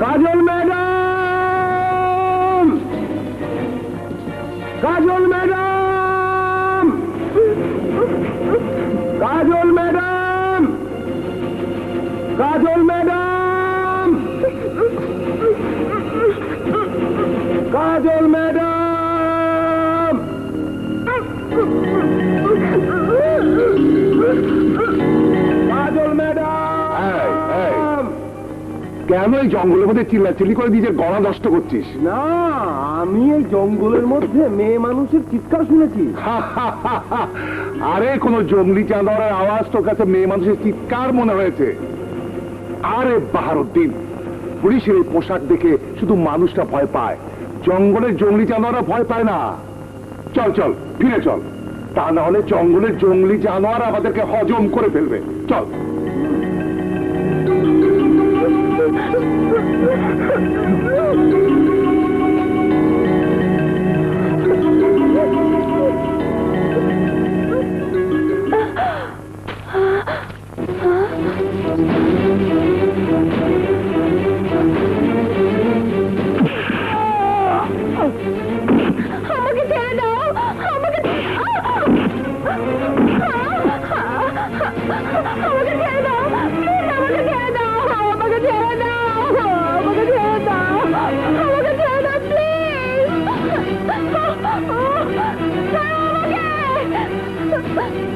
Kajal madam Kajal madam! Kajal madam! কেন এই জঙ্গলের মধ্যে চিল্লাচিল্লি করে নিজের গলা নষ্ট করছিস? না আমি এই জঙ্গলের মধ্যে মেয়ে মানুষের চিৎকার শুনেছি। আরে কোন জঙ্গলি চাঁদরের আওয়াজ তোর কাছে মেয়ে মানুষের চিৎকার মনে হয়েছে? আরে বাহারুদ্দিন পুলিশের এই পোশাক দেখে শুধু মানুষটা ভয় পায়। জঙ্গলের জঙ্গলি জানোয়াররা ভয় পায় না। চল চল ফিরে চল। তা না হলে জঙ্গলের জঙ্গলি জানোয়ার আমাদেরকে হজম করে ফেলবে। চল। Oh!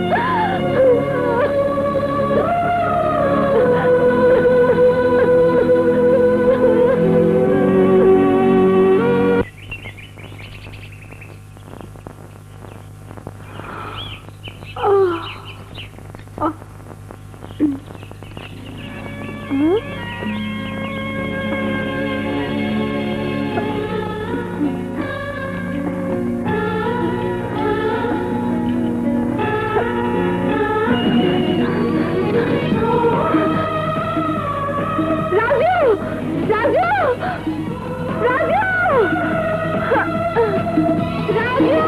了。রাজু! রাজু! রাজু! রাজু!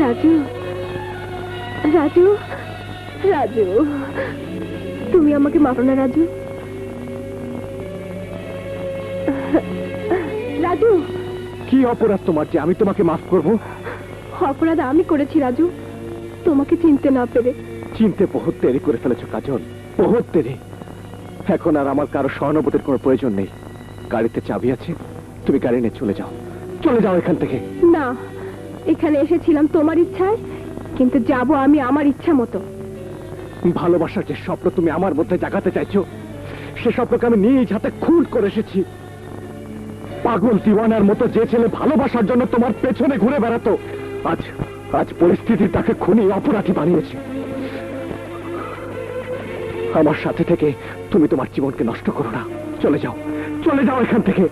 রাজু রাজু রাজু তুমি আমাকে মারো না রাজু। রাজু। কি অপরাধ তোমার যে আমি তোমাকে মাফ করব? অপরাধ আমি করেছি রাজু। তোমাকে চিনতে না পেরে। চিনতে বহুত দেরি করে ফেলেছো কাজল। বহুত দেরি। এখন আর আমার কারও সহানুভূতির কোনো প্রয়োজন নেই। গাড়িতে চাবি আছে তুমি গাড়ি নিয়ে চলে যাও। চলে যাও এখান থেকে। না এখানে এসেছিলাম তোমার ইচ্ছায়, কিন্তু যাব আমি আমার ইচ্ছা মতো। ভালোবাসার যে স্বপ্ন তুমি আমার মধ্যে জাগাতে চাইছো, সে স্বপ্নকে আমি নিজ হাতে খুন করে এসেছি। পাগল দিওয়ানার মতো যে ছেলে ভালোবাসার জন্য তোমার পেছনে ঘুরে বেড়াতো, আজ আজ পরিস্থিতি তাকে খুনি অপরাধী বানিয়েছে। আমার সাথে থেকে তুমি তোমার জীবনকে নষ্ট করো না। চলে যাও চলে যাও এখান থেকে।